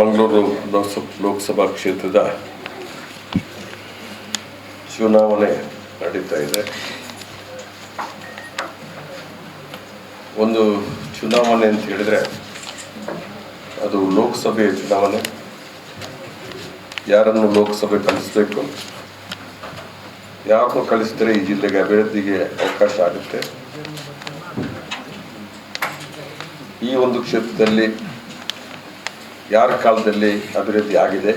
ಮಂಗಳೂರು ಲೋಕಸಭಾ ಲೋಕಸಭಾ ಕ್ಷೇತ್ರದ ಚುನಾವಣೆ ನಡೀತಾ ಇದೆ. ಒಂದು ಚುನಾವಣೆ ಅಂತ ಹೇಳಿದ್ರೆ ಅದು ಲೋಕಸಭೆಯ ಚುನಾವಣೆ. ಯಾರನ್ನು ಲೋಕಸಭೆ ಕಳಿಸ್ಬೇಕು? ಯಾರನ್ನು ಕಳಿಸಿದರೆ ಈ ಜಿಲ್ಲೆಗೆ ಅಭಿವೃದ್ಧಿಗೆ ಅವಕಾಶ ಆಗುತ್ತೆ? ಈ ಒಂದು ಕ್ಷೇತ್ರದಲ್ಲಿ ಯಾರ ಕಾಲದಲ್ಲಿ ಅಭಿವೃದ್ಧಿ ಆಗಿದೆ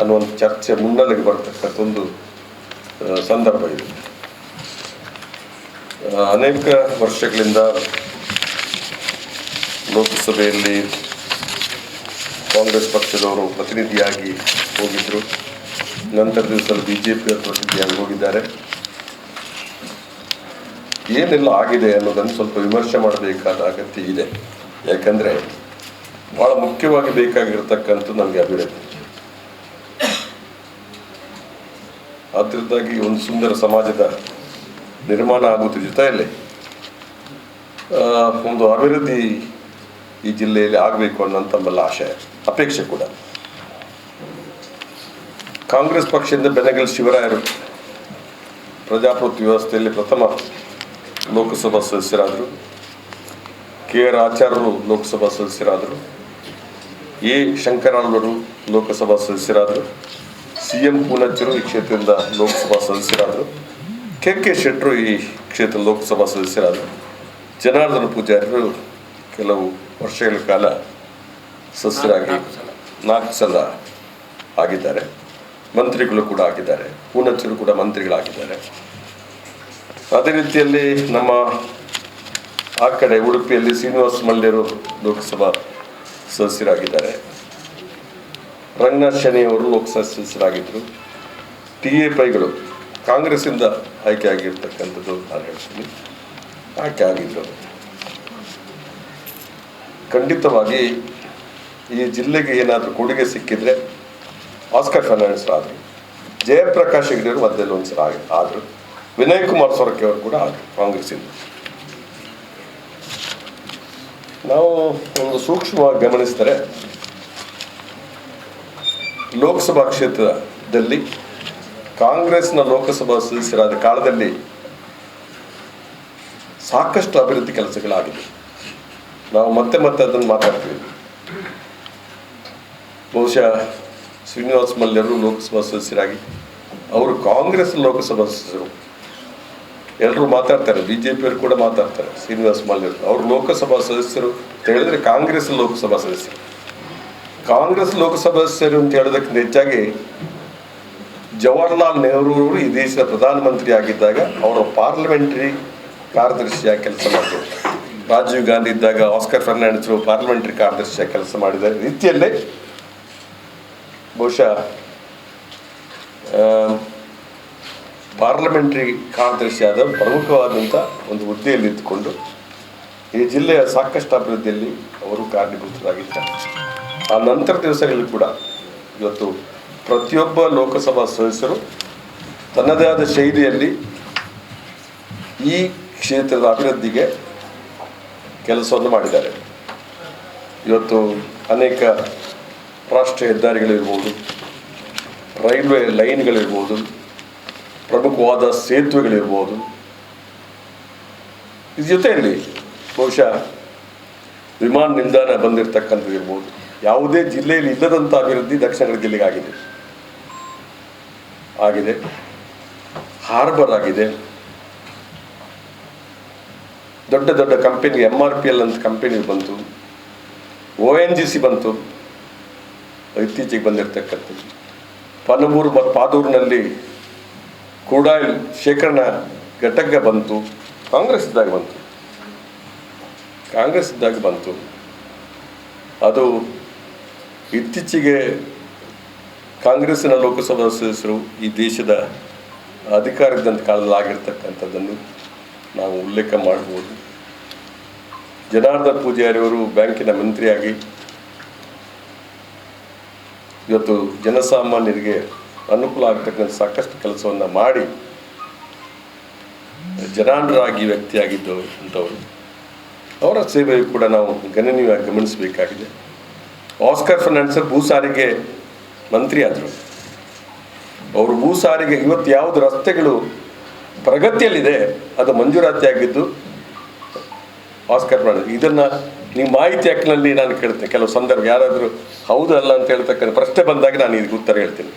ಅನ್ನುವಂಥ ಚರ್ಚೆ ಮುನ್ನೆಲೆಗೆ ಬರ್ತಕ್ಕಂಥ ಒಂದು ಸಂದರ್ಭ ಇದೆ. ಅನೇಕ ವರ್ಷಗಳಿಂದ ಲೋಕಸಭೆಯಲ್ಲಿ ಕಾಂಗ್ರೆಸ್ ಪಕ್ಷದವರು ಪ್ರತಿನಿಧಿಯಾಗಿ ಹೋಗಿದ್ದರು ನಂತರ ದಿವಸ ಬಿ ಜೆ ಪಿಯ ಪ್ರತಿನಿಧಿಯಾಗಿ ಹೋಗಿದ್ದಾರೆ. ಏನೆಲ್ಲ ಆಗಿದೆ ಅನ್ನೋದನ್ನು ಸ್ವಲ್ಪ ವಿಮರ್ಶೆ ಮಾಡಬೇಕಾದ ಅಗತ್ಯ ಇದೆ. ಯಾಕಂದರೆ ಭಾಳ ಮುಖ್ಯವಾಗಿ ಬೇಕಾಗಿರ್ತಕ್ಕಂಥ ನಮಗೆ ಅಭಿವೃದ್ಧಿ ಅದರಿಂದಾಗಿ ಒಂದು ಸುಂದರ ಸಮಾಜದ ನಿರ್ಮಾಣ ಆಗುವುದ್ರ ಜೊತೆಯಲ್ಲಿ ಒಂದು ಅಭಿವೃದ್ಧಿ ಈ ಜಿಲ್ಲೆಯಲ್ಲಿ ಆಗಬೇಕು ಅನ್ನೋಂಥ ಬಲ್ಲ ಆಶಯ, ಅಪೇಕ್ಷೆ ಕೂಡ. ಕಾಂಗ್ರೆಸ್ ಪಕ್ಷದಿಂದ ಬೆನಗಲ್ ಶಿವರಾಯರು ಪ್ರಜಾಪ್ರಭುತ್ವ ವ್ಯವಸ್ಥೆಯಲ್ಲಿ ಪ್ರಥಮ ಲೋಕಸಭಾ ಸದಸ್ಯರಾದರು, ಕೆ ಆರ್ ಆಚಾರ್ಯರು ಲೋಕಸಭಾ ಸದಸ್ಯರಾದರು ಎ. ಶಂಕರಣ್ಣವರು ಲೋಕಸಭಾ ಸದಸ್ಯರಾದರು. ಸಿ ಎಂ ಪೂನಚ್ಚರು ಈ ಕ್ಷೇತ್ರದಿಂದ ಲೋಕಸಭಾ ಸದಸ್ಯರಾದರು. ಕೆ. ಕೆ. ಶೆಟ್ಟರು ಈ ಕ್ಷೇತ್ರದ ಲೋಕಸಭಾ ಸದಸ್ಯರಾದರು. ಜನಾರ್ದನ ಪೂಜಾರಿಗಳು ಕೆಲವು ವರ್ಷಗಳ ಕಾಲ ಸದಸ್ಯರಾಗಿ ನಾಲ್ಕು ಸಲ. ಆಗಿದ್ದಾರೆ. ಮಂತ್ರಿಗಳು ಕೂಡ ಆಗಿದ್ದಾರೆ. ಪೂನಚ್ಚರು ಕೂಡ ಮಂತ್ರಿಗಳಾಗಿದ್ದಾರೆ. ಅದೇ ರೀತಿಯಲ್ಲಿ ನಮ್ಮ ಆ ಕಡೆ ಉಡುಪಿಯಲ್ಲಿ ಶ್ರೀನಿವಾಸ ಮಲ್ಯರು ಲೋಕಸಭಾ ಸದಸ್ಯರಾಗಿದ್ದಾರೆ. ರಂಗನಾಥ್ ಶನಿ ಅವರು ಲೋಕಸಭಾ ಸದಸ್ಯರಾಗಿದ್ದರು. ಟಿ ಎ ಪೈಗಳು ಕಾಂಗ್ರೆಸ್ಸಿಂದ ಆಯ್ಕೆ ಆಗಿರ್ತಕ್ಕಂಥದ್ದು ನಾನು ಹೇಳ್ತೀನಿ ಆಯ್ಕೆ ಆಗಿದ್ದರು ಖಂಡಿತವಾಗಿ ಈ ಜಿಲ್ಲೆಗೆ ಏನಾದರೂ ಕೊಡುಗೆ ಸಿಕ್ಕಿದರೆ ಆಸ್ಕರ್ ಫರ್ನಾಂಡಿಸ್ ಆದರು, ಜಯಪ್ರಕಾಶ್ ಹೆಗ್ಡೆಯವರು ಮಧ್ಯದಲ್ಲಿ ಒಂದ್ಸಲ ಆಗಿ ಆದರು, ವಿನಯ್ ಕುಮಾರ್ ಸೊರಕೆ ಅವರು ಕೂಡ ಆದರು ಕಾಂಗ್ರೆಸ್ಸಿಂದ. ನಾವು ಒಂದು ಸೂಕ್ಷ್ಮವಾಗಿ ಗಮನಿಸಿದರೆ, ಲೋಕಸಭಾ ಕ್ಷೇತ್ರದಲ್ಲಿ ಕಾಂಗ್ರೆಸ್ನ ಲೋಕಸಭಾ ಸದಸ್ಯರಾದ ಕಾಲದಲ್ಲಿ ಸಾಕಷ್ಟು ಅಭಿವೃದ್ಧಿ ಕೆಲಸಗಳಾಗಿದೆ ನಾವು ಮತ್ತೆ ಮತ್ತೆ ಅದನ್ನು ಮಾತಾಡ್ತೀವಿ. ಬಹುಶಃ ಶ್ರೀನಿವಾಸ್ ಮಲ್ಯರು ಲೋಕಸಭಾ ಸದಸ್ಯರಾಗಿ, ಅವರು ಕಾಂಗ್ರೆಸ್ ಲೋಕಸಭಾ ಸದಸ್ಯರು. ಎಲ್ಲರೂ ಮಾತಾಡ್ತಾರೆ ಬಿ ಜೆ ಕೂಡ ಮಾತಾಡ್ತಾರೆ, ಶ್ರೀನಿವಾಸ್ ಮಲ್ಯರು ಅವರು. ಲೋಕಸಭಾ ಸದಸ್ಯರು ಅಂತ ಹೇಳಿದ್ರೆ ಕಾಂಗ್ರೆಸ್ ಲೋಕಸಭಾ ಸದಸ್ಯರು. ಕಾಂಗ್ರೆಸ್ ಲೋಕಸಭಾ ಸದಸ್ಯರು ಅಂತ ಹೇಳೋದಕ್ಕಿಂತ ಹೆಚ್ಚಾಗಿ ಜವಾಹರ್ಲಾಲ್ ನೆಹರು ಅವರು ಈ ದೇಶದ ಪ್ರಧಾನಮಂತ್ರಿ ಆಗಿದ್ದಾಗ ಅವರ ಪಾರ್ಲಿಮೆಂಟರಿ ಕಾರ್ಯದರ್ಶಿಯಾಗಿ ಕೆಲಸ ಮಾಡಿದರು? ರಾಜೀವ್ ಗಾಂಧಿ ಇದ್ದಾಗ ಆಸ್ಕರ್ ಫರ್ನಾಂಡಿಸ್ ಪಾರ್ಲಿಮೆಂಟರಿ ಕಾರ್ಯದರ್ಶಿಯಾಗಿ ಕೆಲಸ ಮಾಡಿದ ರೀತಿಯಲ್ಲೇ ಬಹುಶಃ ಆ, ಪಾರ್ಲಿಮೆಂಟರಿ ಕಾರ್ಯದರ್ಶಿಯಾದ ಪ್ರಮುಖವಾದಂಥ ಒಂದು ಹುದ್ದೆಯಲ್ಲಿ ಇದ್ದುಕೊಂಡು ಈ ಜಿಲ್ಲೆಯ ಸಾಕಷ್ಟು ಅಭಿವೃದ್ಧಿಯಲ್ಲಿ ಅವರು ಕಾರಣೀಭೂತರಾಗಿದ್ದಾರೆ ಆ ನಂತರ ದಿವಸಗಳಲ್ಲಿ ಕೂಡ ಇವತ್ತು ಪ್ರತಿಯೊಬ್ಬ ಲೋಕಸಭಾ ಸದಸ್ಯರು ತನ್ನದೇ ಆದ ಶೈಲಿಯಲ್ಲಿ ಈ ಕ್ಷೇತ್ರದ ಅಭಿವೃದ್ಧಿಗೆ ಕೆಲಸವನ್ನು ಮಾಡಿದ್ದಾರೆ. ಇವತ್ತು ಅನೇಕ ರಾಷ್ಟ್ರೀಯ ಹೆದ್ದಾರಿಗಳಿರ್ಬೋದು, ರೈಲ್ವೆ ಲೈನ್ಗಳಿರ್ಬೋದು ಪ್ರಮುಖವಾದ ಸೇತುವೆಗಳಿರ್ಬೋದು. ಇದ್ರ ಜೊತೆಯಲ್ಲಿ ಬಹುಶಃ ವಿಮಾನ ನಿಲ್ದಾಣ ಬಂದಿರತಕ್ಕಂಥದ್ದು ಇರ್ಬೋದು. ಯಾವುದೇ ಜಿಲ್ಲೆಯಲ್ಲಿ ಇಲ್ಲದಂಥ ಅಭಿವೃದ್ಧಿ ದಕ್ಷಿಣ ಕನ್ನಡ ಜಿಲ್ಲೆಗೆ ಆಗಿದೆ. ಆಗಿದೆ. ಹಾರ್ಬರ್ ಆಗಿದೆ. ದೊಡ್ಡ ದೊಡ್ಡ company M R P L ಅಂತ ಕಂಪನಿ ಬಂತು. ಒ ಎನ್ ಜಿ ಸಿ ಬಂತು. ಇತ್ತೀಚೆಗೆ ಬಂದಿರತಕ್ಕಂಥದ್ದು. ಪನಮೂರು ಮತ್ತು ಪಾದೂರಿನಲ್ಲಿ ಕೂಡಾಯಿಲ್ ಶೇಖರಣ ಘಟಕ ಬಂತು ಕಾಂಗ್ರೆಸ್ ಇದ್ದಾಗ ಬಂತು. ಕಾಂಗ್ರೆಸ್ ಇದ್ದಾಗ ಬಂತು. ಅದು ಇತ್ತೀಚೆಗೆ ಕಾಂಗ್ರೆಸ್ಸಿನ ಲೋಕಸಭಾ ಸದಸ್ಯರು ಈ ದೇಶದ ಅಧಿಕಾರದಂತ ಕಾಲದಲ್ಲಿ ಆಗಿರ್ತಕ್ಕಂಥದ್ದನ್ನು ನಾವು ಉಲ್ಲೇಖ ಮಾಡ್ಬೋದು. ಜನಾರ್ದನ್ ಪೂಜಾರಿಯವರು ಬ್ಯಾಂಕಿನ ಮಂತ್ರಿಯಾಗಿ ಇವತ್ತು ಜನಸಾಮಾನ್ಯರಿಗೆ ಅನುಕೂಲ ಆಗ್ತಕ್ಕಂಥ ಸಾಕಷ್ಟು ಕೆಲಸವನ್ನು ಮಾಡಿ ಜನಾಂಡರಾಗಿ ವ್ಯಕ್ತಿಯಾಗಿದ್ದು ಅಂಥವರು ಅವರ ಸೇವೆಯು ಕೂಡ ನಾವು ಗಣನೀಯವಾಗಿ ಗಮನಿಸಬೇಕಾಗಿದೆ. ಆಸ್ಕರ್ ಫರ್ನಾಂಡ್ಸರ್ ಭೂ ಸಾರಿಗೆ ಮಂತ್ರಿ ಆದರು. ಅವರು ಭೂ ಸಾರಿಗೆ ಇವತ್ತು ಯಾವುದು ರಸ್ತೆಗಳು ಪ್ರಗತಿಯಲ್ಲಿದೆ, ಅದು ಮಂಜೂರಾತಿ ಆಗಿದ್ದು ಆಸ್ಕರ್ ಫರ್ನಾಂಡಿಸ್ ಇದನ್ನು ನೀವು ಮಾಹಿತಿ ಹಕ್ಕಿನಲ್ಲಿ ನಾನು ಕೇಳ್ತೇನೆ. ಕೆಲವು ಸಂದರ್ಭ ಯಾರಾದರೂ ಹೌದು ಅಲ್ಲ ಅಂತ ಹೇಳ್ತಕ್ಕಂಥ ಪ್ರಶ್ನೆ ಬಂದಾಗ ನಾನು ಇದಕ್ಕೆ ಉತ್ತರ ಹೇಳ್ತೀನಿ.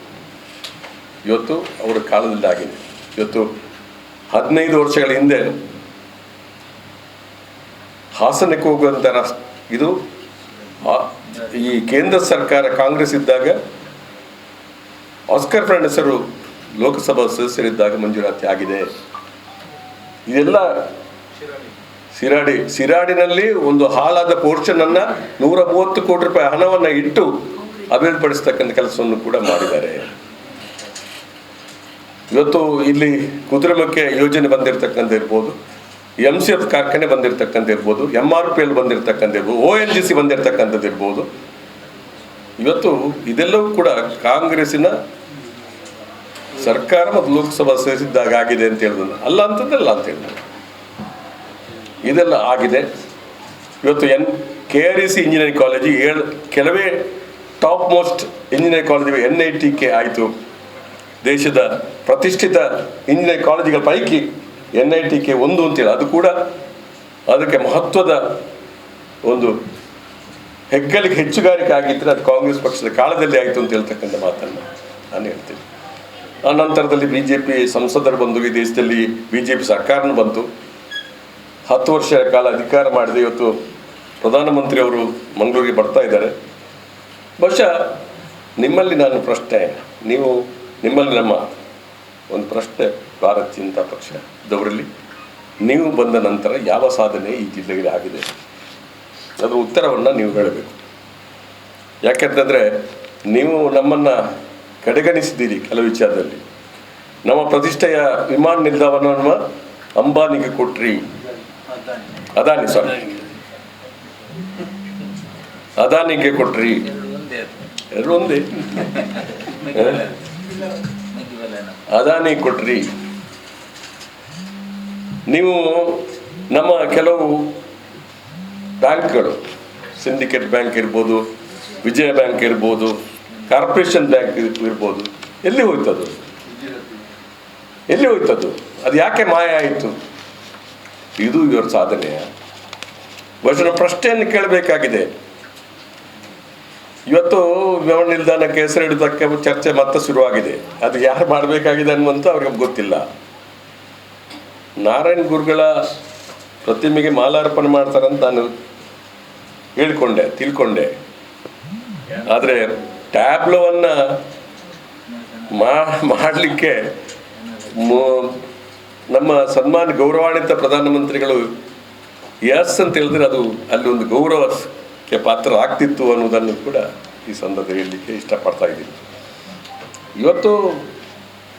ಇವತ್ತು ಅವರ ಕಾಲದಲ್ಲಿ ಆಗಿದೆ. ಇವತ್ತು ಹದಿನೈದು ವರ್ಷಗಳ ಹಿಂದೆ ಹಾಸನಕ್ಕೆ ಹೋಗುವಂಥ ಇದು ಈ ಕೇಂದ್ರ ಸರ್ಕಾರ, ಕಾಂಗ್ರೆಸ್ ಇದ್ದಾಗ ಆಸ್ಕರ್ ಫರ್ನಾಂಡಿಸರು ಲೋಕಸಭಾ ಸದಸ್ಯರಿದ್ದಾಗ ಮಂಜೂರಾತಿ ಆಗಿದೆ. ಇದೆಲ್ಲ ಸಿರಾಡಿ ಸಿರಾಡಿನಲ್ಲಿ ಒಂದು ಹಾಳಾದ ಪೋರ್ಷನ್ ಅನ್ನ ನೂರ ಮೂವತ್ತು ಕೋಟಿ ರೂಪಾಯಿ ಹಣವನ್ನು ಇಟ್ಟು ಅಭಿವೃದ್ಧಿಪಡಿಸ್ತಕ್ಕಂಥ ಕೆಲಸವನ್ನು ಕೂಡ ಮಾಡಿದ್ದಾರೆ. ಇವತ್ತು ಇಲ್ಲಿ ಕುದುರೆಮಕ್ಕೆ ಯೋಜನೆ ಬಂದಿರತಕ್ಕಂಥ ಇರ್ಬೋದು ಎಂ ಸಿ ಎಫ್ ಕಾರ್ಖಾನೆ ಬಂದಿರತಕ್ಕಂಥ ಇರ್ಬೋದು ಎಂ ಆರ್ ಪಿ ಎಲ್ ಬಂದಿರತಕ್ಕಂಥ ಇರ್ಬೋದು ಓ ಎನ್ ಜಿ ಸಿ ಬಂದಿರತಕ್ಕಂಥದ್ದು ಇರ್ಬೋದು. ಇವತ್ತು ಇದೆಲ್ಲವೂ ಕೂಡ ಕಾಂಗ್ರೆಸ್ಸಿನ ಸರ್ಕಾರ ಮತ್ತು ಲೋಕಸಭಾ ಸೇರಿಸಿದ್ದಾಗ ಆಗಿದೆ ಅಂತ ಹೇಳಿದ್ರು ಅಲ್ಲ ಅಂತದ್ದಲ್ಲ ಅಂತ ಹೇಳಿದ್ರು ಇದೆಲ್ಲ ಆಗಿದೆ. ಇವತ್ತು N K R E C engineering college ಏಳು, ಕೆಲವೇ top most engineering college N I T K ಆಯಿತು. ದೇಶದ ಪ್ರತಿಷ್ಠಿತ ಇಂಜಿನಿಯರಿಂಗ್ ಕಾಲೇಜುಗಳ ಪೈಕಿ ಎನ್ ಐ ಟಿ ಕೆ ಒಂದು ಅಂತೇಳಿ ಅದು ಕೂಡ ಅದಕ್ಕೆ ಮಹತ್ವದ ಒಂದು ಹೆಗ್ಗಳಿಕೆ, ಹೆಚ್ಚುಗಾರಿಕೆ ಆಗಿದ್ದರೆ ಅದು ಕಾಂಗ್ರೆಸ್ ಪಕ್ಷದ ಕಾಲದಲ್ಲಿ ಆಯಿತು ಅಂತ ಹೇಳ್ತಕ್ಕಂಥ ಮಾತನ್ನು ನಾನು ಹೇಳ್ತೀನಿ. ಆ ನಂತರದಲ್ಲಿ ಬಿ ಜೆ ಪಿ ಸಂಸದರು ಬಂದು ಈ ದೇಶದಲ್ಲಿ ಬಿ ಜೆ ಪಿ ಸರ್ಕಾರನೂ ಬಂತು. ಹತ್ತು ವರ್ಷ ಕಾಲ ಅಧಿಕಾರ ಮಾಡಿದೆ. ಇವತ್ತು ಪ್ರಧಾನಮಂತ್ರಿ ಅವರು ಮಂಗಳೂರಿಗೆ ಬರ್ತಾ ಇದ್ದಾರೆ. ಬಹುಶಃ ನಿಮ್ಮಲ್ಲಿ ನಾನು ಪ್ರಶ್ನೆ, ನೀವು ನಿಮ್ಮಲ್ಲಿ ನಮ್ಮ ಒಂದು ಪ್ರಶ್ನೆ ಭಾರತ ಚಿಂತಾ ಪಕ್ಷದವರಲ್ಲಿ ನೀವು ಬಂದ ನಂತರ ಯಾವ ಸಾಧನೆ ಈ ಜಿಲ್ಲೆಗೆ ಆಗಿದೆ? ಅದರ ಉತ್ತರವನ್ನು ನೀವು ಹೇಳಬೇಕು. ಯಾಕೆಂತಂದರೆ ನೀವು ನಮ್ಮನ್ನು ಕಡೆಗಣಿಸಿದ್ದೀರಿ ಕೆಲವು ವಿಚಾರದಲ್ಲಿ. ನಮ್ಮ ಪ್ರತಿಷ್ಠೆಯ ವಿಮಾನ ನಿಲ್ದಾಣವನ್ನು ಅಂಬಾನಿಗೆ ಕೊಟ್ರಿ. ಅದಾನಿ ಸಾರಿ ಅದಾನಿಗೆ ಕೊಟ್ರಿ. ಎರಡು ಒಂದೇ. ಅದಾನಿ ಕೊಟ್ರಿ. ನೀವು ನಮ್ಮ ಕೆಲವು ಬ್ಯಾಂಕ್ಗಳು, ಸಿಂಡಿಕೇಟ್ ಬ್ಯಾಂಕ್ ಇರ್ಬೋದು, ವಿಜಯ ಬ್ಯಾಂಕ್ ಇರ್ಬೋದು, ಕಾರ್ಪೊರೇಷನ್ ಬ್ಯಾಂಕ್ ಇರ್ಬೋದು, ಎಲ್ಲಿ ಹೋಯ್ತದ್ದು ಎಲ್ಲಿ ಹೋಯ್ತದು? ಅದು ಯಾಕೆ ಮಾಯ ಆಯಿತು? ಇದು ಇವರ ಸಾಧನೆಯ. ವಚನ ಪ್ರಶ್ನೆಯನ್ನು ಕೇಳಬೇಕಾಗಿದೆ. ಇವತ್ತು ವಿಮಾನ ನಿಲ್ದಾಣಕ್ಕೆ ಹೆಸರಿಡೋದಕ್ಕೆ ಚರ್ಚೆ ಮತ್ತೆ ಶುರುವಾಗಿದೆ. ಅದು ಯಾರು ಮಾಡಬೇಕಾಗಿದೆ ಅನ್ನುವಂತ ಅವ್ರಿಗೆ ಗೊತ್ತಿಲ್ಲ. ನಾರಾಯಣ್ ಗುರುಗಳ ಪ್ರತಿಮೆಗೆ ಮಾಲಾರ್ಪಣೆ ಮಾಡ್ತಾರಂತ ನಾನು ಹೇಳ್ಕೊಂಡೆ, ತಿಳ್ಕೊಂಡೆ. ಆದರೆ ಟ್ಯಾಬ್ಲೋವನ್ನ ಮಾಡಲಿಕ್ಕೆ ನಮ್ಮ ಸನ್ಮಾನ ಗೌರವಾನ್ವಿತ ಪ್ರಧಾನಮಂತ್ರಿಗಳು ಎಸ್ ಅಂತ ಹೇಳಿದ್ರೆ ಅದು ಅಲ್ಲಿ ಒಂದು ಗೌರವಕ್ಕೆ ಪಾತ್ರ ಆಗ್ತಿತ್ತು ಅನ್ನೋದನ್ನು ಕೂಡ ಈ ಸಂದರ್ಭದಲ್ಲಿ ಹೇಳಲಿಕ್ಕೆ ಇಷ್ಟಪಡ್ತಾ ಇದ್ದೀನಿ. ಇವತ್ತು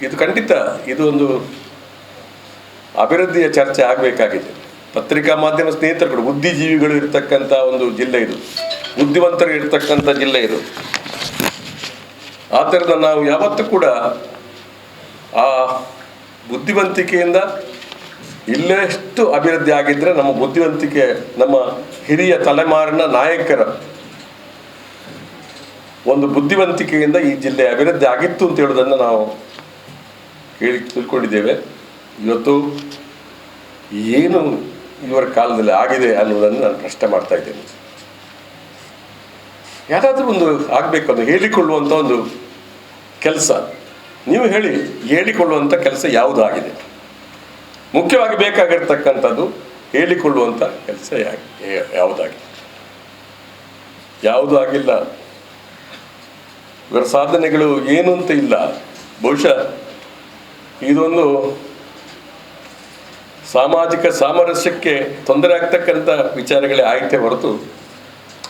ಇದು ಖಂಡಿತ ಇದು ಒಂದು ಅಭಿವೃದ್ಧಿಯ ಚರ್ಚೆ ಆಗಬೇಕಾಗಿದೆ. ಪತ್ರಿಕಾ ಮಾಧ್ಯಮ ಸ್ನೇಹಿತರು ಕೂಡ ಬುದ್ಧಿಜೀವಿಗಳು ಇರತಕ್ಕಂಥ ಒಂದು ಜಿಲ್ಲೆ ಇದು. ಬುದ್ಧಿವಂತರು ಇರ್ತಕ್ಕಂಥ ಜಿಲ್ಲೆ ಇದು. ಆದ್ದರಿಂದ ನಾವು ಯಾವತ್ತೂ ಕೂಡ ಆ ಬುದ್ಧಿವಂತಿಕೆಯಿಂದ ಇಲ್ಲೆಷ್ಟು ಅಭಿವೃದ್ಧಿ ಆಗಿದ್ರೆ ನಮ್ಮ ಬುದ್ಧಿವಂತಿಕೆ, ನಮ್ಮ ಹಿರಿಯ ತಲೆಮಾರಿನ ನಾಯಕರ ಒಂದು ಬುದ್ಧಿವಂತಿಕೆಯಿಂದ ಈ ಜಿಲ್ಲೆ ಅಭಿವೃದ್ಧಿ ಆಗಿತ್ತು ಅಂತ ಹೇಳೋದನ್ನು ನಾವು ಹೇಳಿ ತಿಳ್ಕೊಂಡಿದ್ದೇವೆ. ಇವತ್ತು ಏನು ಇವರ ಕಾಲದಲ್ಲಿ ಆಗಿದೆ ಅನ್ನೋದನ್ನು ನಾನು ಪ್ರಶ್ನೆ ಮಾಡ್ತಾ ಇದ್ದೇನೆ. ಯಾರಾದರೂ ಒಂದು ಆಗಬೇಕು ಅಂತ ಹೇಳಿಕೊಳ್ಳುವಂಥ ಒಂದು ಕೆಲಸ. ನೀವು ಹೇಳಿ ಹೇಳಿಕೊಳ್ಳುವಂಥ ಕೆಲಸ ಯಾವುದು ಆಗಿದೆ? ಮುಖ್ಯವಾಗಿ ಬೇಕಾಗಿರ್ತಕ್ಕಂಥದ್ದು ಹೇಳಿಕೊಳ್ಳುವಂಥ ಕೆಲಸ ಯಾವುದಾಗಿಲ್ಲ ಯಾವುದೂ ಆಗಿಲ್ಲ. ಇವರ ಸಾಧನೆಗಳು ಏನು ಅಂತ ಇಲ್ಲ. ಬಹುಶಃ ಇದೊಂದು ಸಾಮಾಜಿಕ ಸಾಮರಸ್ಯಕ್ಕೆ ತೊಂದರೆ ಆಗ್ತಕ್ಕಂಥ ವಿಚಾರಗಳೇ ಆಯ್ತೆ ಹೊರತು